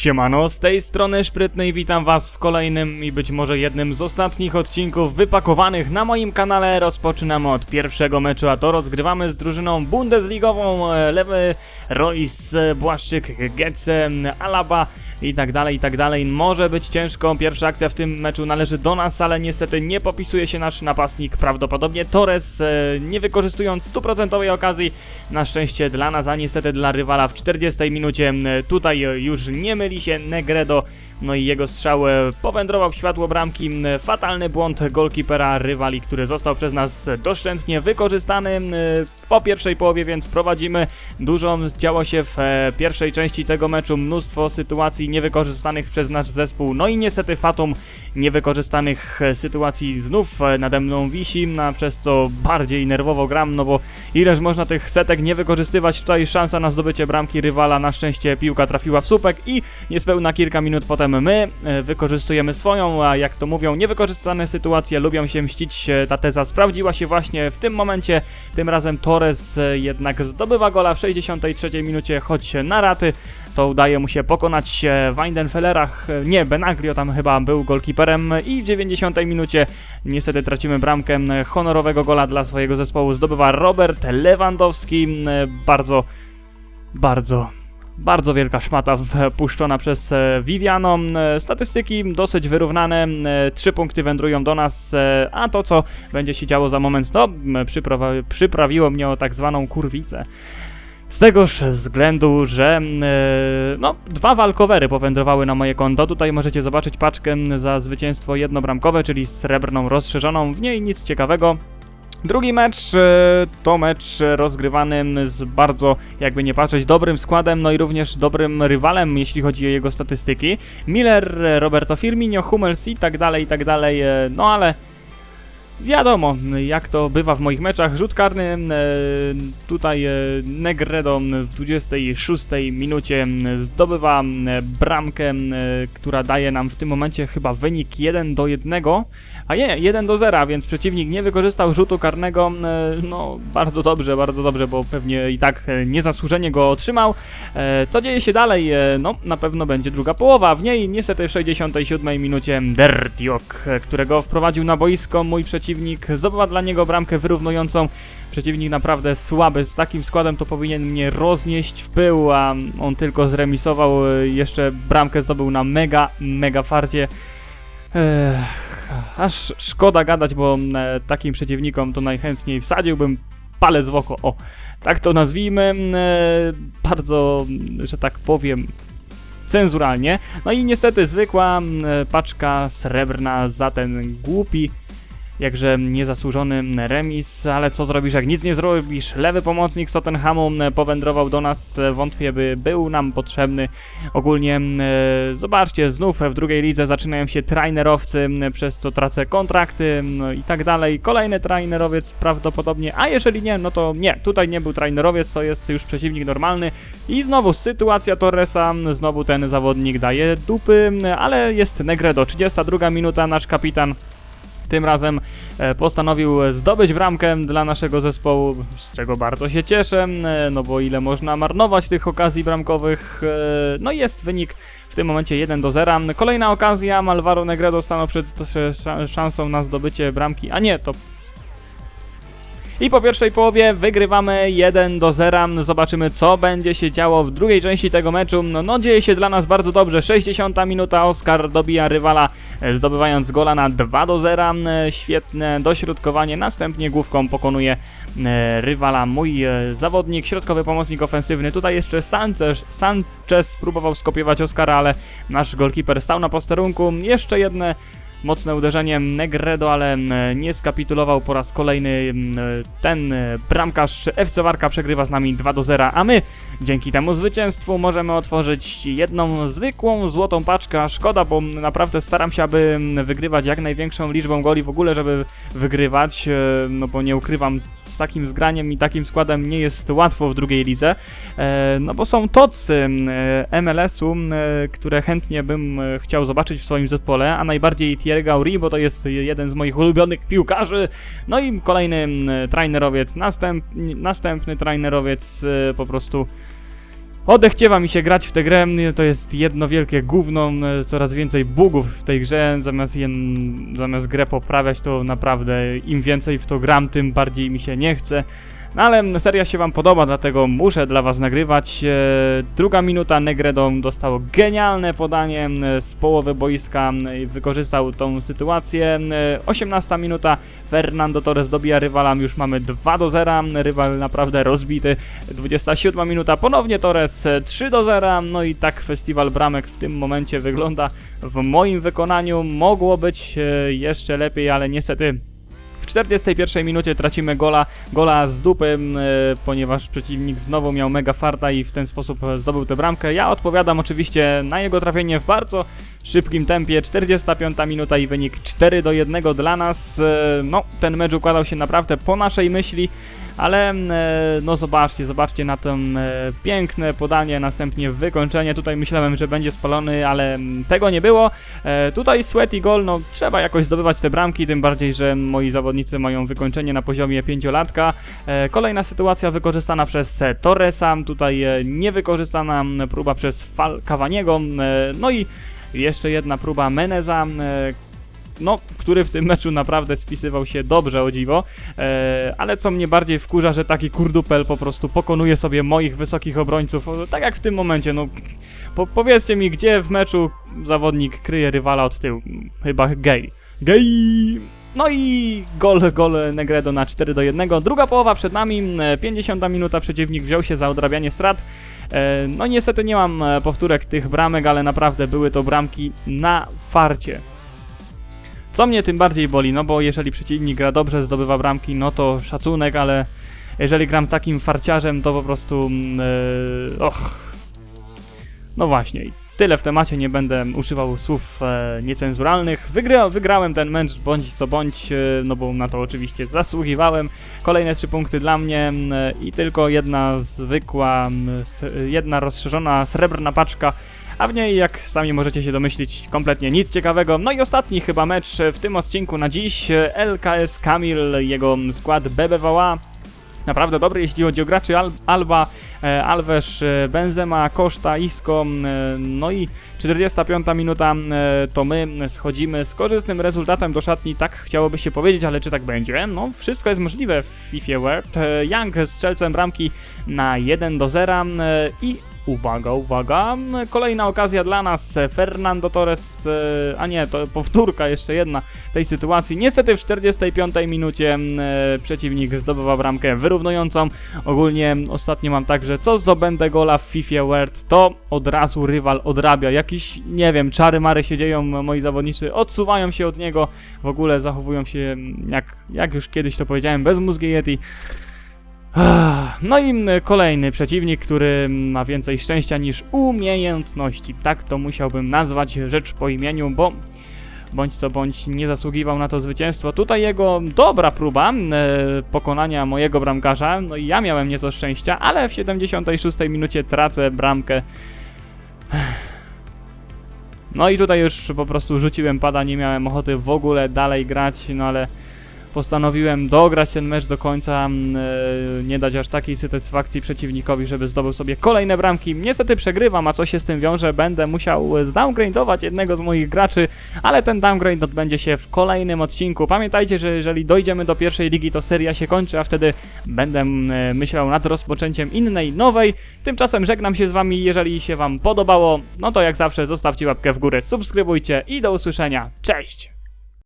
Siemano, z tej strony Szprytny i witam was w kolejnym i być może jednym z ostatnich odcinków wypakowanych na moim kanale. Rozpoczynamy od pierwszego meczu, a to rozgrywamy z drużyną bundesligową e, Lewy, Royce, Błaszczyk, Getze, Alaba i tak dalej, i tak dalej. Może być ciężko, pierwsza akcja w tym meczu należy do nas, ale niestety nie popisuje się nasz napastnik, prawdopodobnie Torres, e, nie wykorzystując stuprocentowej okazji, na szczęście dla nas, a niestety dla rywala w 40 minucie. Tutaj już nie myli się Negredo, no i jego strzał e, powędrował w światło bramki. Fatalny błąd golkipera rywali, który został przez nas doszczętnie wykorzystany po pierwszej połowie, więc prowadzimy. Dużo działo się w e, pierwszej części tego meczu, mnóstwo sytuacji niewykorzystanych przez nasz zespół, no i niestety Fatum niewykorzystanych e, sytuacji znów e, nade mną wisi, a przez co bardziej nerwowo gram, no bo ileż można tych setek nie wykorzystywać, tutaj szansa na zdobycie bramki rywala, na szczęście piłka trafiła w słupek i niespełna kilka minut potem my e, wykorzystujemy swoją, a jak to mówią, niewykorzystane sytuacje lubią się mścić, ta teza sprawdziła się właśnie w tym momencie, tym razem Torres jednak zdobywa gola w 63 minucie, choć na raty, to udaje mu się pokonać e, Weidenfellerach, e, nie, Benaglio tam chyba był golkiperem i w 90 minucie niestety tracimy bramkę honorowego gola dla swojego zespołu. Zdobywa Robert Lewandowski, bardzo, bardzo bardzo wielka szmata wpuszczona przez e, Viviano. Statystyki dosyć wyrównane, trzy punkty wędrują do nas, e, a to co będzie się działo za moment, to przyprawiło mnie o tak zwaną kurwicę. Z tegoż względu, że e, no, dwa walkowery powędrowały na moje konto. Tutaj możecie zobaczyć paczkę za zwycięstwo jednobramkowe, czyli srebrną rozszerzoną. W niej nic ciekawego. Drugi mecz e, to mecz rozgrywany z bardzo, jakby nie patrzeć, dobrym składem, no i również dobrym rywalem, jeśli chodzi o jego statystyki. Miller, Roberto Firmino, Hummels i tak dalej, i tak dalej, e, no ale Wiadomo, jak to bywa w moich meczach. Rzut karny e, tutaj e, Negredo w 26 minucie zdobywa e, bramkę, która daje nam w tym momencie chyba wynik 1 do 1. A nie, 1 do 0, więc przeciwnik nie wykorzystał rzutu karnego. e, No, bardzo dobrze, bardzo dobrze, bo pewnie i tak e, niezasłużenie go otrzymał. E, Co dzieje się dalej? No, na pewno będzie druga połowa. W niej niestety w 67 minucie Dertiok, e, którego wprowadził na boisko mój przeciwnik, zdobywa dla niego bramkę wyrównującą. Przeciwnik naprawdę słaby, z takim składem to powinien mnie roznieść w pył, a on tylko zremisował, jeszcze bramkę zdobył na mega, mega farcie. Ech, aż szkoda gadać, bo e, takim przeciwnikom to najchętniej wsadziłbym palec w oko. O, tak to nazwijmy. E, bardzo, że tak powiem, cenzuralnie. No i niestety zwykła m, paczka srebrna za ten głupi, jakże niezasłużony remis, ale co zrobisz, jak nic nie zrobisz? Lewy pomocnik z Tottenhamu m, powędrował do nas, e, wątpię by był nam potrzebny. Ogólnie e, zobaczcie, znów w drugiej lidze zaczynają się trainerowcy, przez co tracę kontrakty no i tak dalej. Kolejny trainerowiec prawdopodobnie, a jeżeli nie, no to nie, tutaj nie był trainerowiec, to jest już przeciwnik normalny. I znowu sytuacja Torresa, znowu ten zawodnik daje dupy, ale jest Negredo, 32 minuta, nasz kapitan tym razem e, postanowił zdobyć bramkę dla naszego zespołu, z czego bardzo się cieszę, e, no bo ile można marnować tych okazji bramkowych, e, no jest wynik w tym momencie 1 do 0. Kolejna okazja, Alvaro Negredo stanął przed sz- szansą na zdobycie bramki, a nie, to i po pierwszej połowie wygrywamy 1 do 0. Zobaczymy, co będzie się działo w drugiej części tego meczu. No, no dzieje się dla nas bardzo dobrze. 60 minuta, Oscar dobija rywala, zdobywając gola na 2 do 0. E, Świetne dośrodkowanie. Następnie główką pokonuje e, rywala mój e, zawodnik, środkowy pomocnik ofensywny. Tutaj jeszcze Sanchez, Sanchez próbował skopiować Oscara, ale nasz golkiper stał na posterunku. Jeszcze jedne Mocne uderzenie Negredo, ale mm, nie skapitulował po raz kolejny mm, ten e, bramkarz FC Warka przegrywa z nami 2 do 0, a my dzięki temu zwycięstwu możemy otworzyć jedną zwykłą złotą paczkę. Szkoda, bo naprawdę staram się, aby mm, wygrywać jak największą liczbą goli w ogóle, żeby wygrywać, e, no bo nie ukrywam, z takim zgraniem i takim składem nie jest łatwo w drugiej lidze, e, no bo są tocy e, MLS-u, e, które chętnie bym e, chciał zobaczyć w swoim zespole, a najbardziej Thierry Gauri, bo to jest jeden z moich ulubionych piłkarzy, no i kolejny trainerowiec, następ, następny trainerowiec, e, po prostu Odechciewa mi się grać w tę grę, to jest jedno wielkie gówno, coraz więcej bugów w tej grze, zamiast, jen, zamiast grę poprawiać to naprawdę im więcej w to gram, tym bardziej mi się nie chce. No ale seria się wam podoba, dlatego muszę dla was nagrywać. E, druga minuta Negredo dostał genialne podanie e, z połowy boiska e, i wykorzystał tą sytuację. E, 18 minuta Fernando Torres dobija rywala, już mamy 2 do 0, rywal naprawdę rozbity. 27 minuta ponownie Torres e, 3 do 0, no i tak festiwal bramek w tym momencie wygląda. W moim wykonaniu mogło być e, jeszcze lepiej, ale niestety 41 minucie tracimy gola, gola z dupy, m, e, ponieważ przeciwnik znowu miał mega farta i w ten sposób zdobył tę bramkę. Ja odpowiadam oczywiście na jego trafienie w bardzo szybkim tempie. 45 minuta i wynik 4 do 1 dla nas. E, No, ten mecz układał się naprawdę po naszej myśli. Ale e, no zobaczcie, zobaczcie na to e, piękne podanie, następnie wykończenie. Tutaj myślałem, że będzie spalony, ale m, tego nie było. Tutaj sweaty goal, no trzeba jakoś zdobywać te bramki, tym bardziej, że moi zawodnicy mają wykończenie na poziomie pięciolatka. Kolejna sytuacja wykorzystana przez Torresa, tutaj niewykorzystana próba przez Fal Cavaniego, e, no i jeszcze jedna próba Meneza, e, no, który w tym meczu naprawdę spisywał się dobrze, o dziwo. E, ale co mnie bardziej wkurza, że taki kurdupel po prostu pokonuje sobie moich wysokich obrońców, tak jak w tym momencie, no. Po, powiedzcie mi, gdzie w meczu zawodnik kryje rywala od tyłu? Chyba gej. Gej! No i gol, gol Negredo na 4 do 1. Druga połowa przed nami, e, 50 minuta przeciwnik wziął się za odrabianie strat. E, No niestety nie mam e, powtórek tych bramek, ale naprawdę były to bramki na farcie. Co mnie tym bardziej boli, no bo jeżeli przeciwnik gra dobrze, zdobywa bramki, no to szacunek, ale jeżeli gram takim farciarzem, to po prostu... e, och. No właśnie, tyle w temacie, nie będę używał słów e, niecenzuralnych. Wygra, wygrałem ten mecz bądź co bądź, e, no bo na to oczywiście zasługiwałem. Kolejne trzy punkty dla mnie e, i tylko jedna zwykła, jedna rozszerzona srebrna paczka a w niej, jak sami możecie się domyślić, kompletnie nic ciekawego. No i ostatni chyba mecz w tym odcinku na dziś. LKS Kamil, jego skład BBVA. Naprawdę dobry, jeśli chodzi o graczy Al Alba, Alves, e, Benzema, Koszta, Isco. E, no i 45 minuta e, to my schodzimy z korzystnym rezultatem do szatni. Tak chciałoby się powiedzieć, ale czy tak będzie? No, wszystko jest możliwe w FIFA World. E, Young z strzelcem bramki na 1 do 0 e, i Uwaga, uwaga, kolejna okazja dla nas, Fernando Torres, a nie, to powtórka jeszcze jedna tej sytuacji. Niestety w 45 minucie przeciwnik zdobywa bramkę wyrównującą. Ogólnie ostatnio mam tak, że co zdobędę gola w FIFA World, to od razu rywal odrabia. Jakiś, nie wiem, czary mary się dzieją, moi zawodnicy odsuwają się od niego, w ogóle zachowują się jak, jak już kiedyś to powiedziałem, bez mózgi Yeti. Ah, No i mm, kolejny przeciwnik, który ma więcej szczęścia niż umiejętności. Tak to musiałbym nazwać rzecz po imieniu, bo bądź co bądź nie zasługiwał na to zwycięstwo. Tutaj jego dobra próba e, pokonania mojego bramkarza. No i ja miałem nieco szczęścia, ale w 76 minucie tracę bramkę. No i tutaj już po prostu rzuciłem pada, nie miałem ochoty w ogóle dalej grać, no ale postanowiłem dograć ten mecz do końca, mm, e, nie dać aż takiej satysfakcji przeciwnikowi, żeby zdobył sobie kolejne bramki. Niestety przegrywam, a co się z tym wiąże, będę musiał zdowngrade'ować jednego z moich graczy, ale ten downgrade odbędzie się w kolejnym odcinku. Pamiętajcie, że jeżeli dojdziemy do pierwszej ligi, to seria się kończy, a wtedy będę mm, myślał nad rozpoczęciem innej, nowej. Tymczasem żegnam się z wami, jeżeli się wam podobało, no to jak zawsze zostawcie łapkę w górę, subskrybujcie i do usłyszenia. Cześć!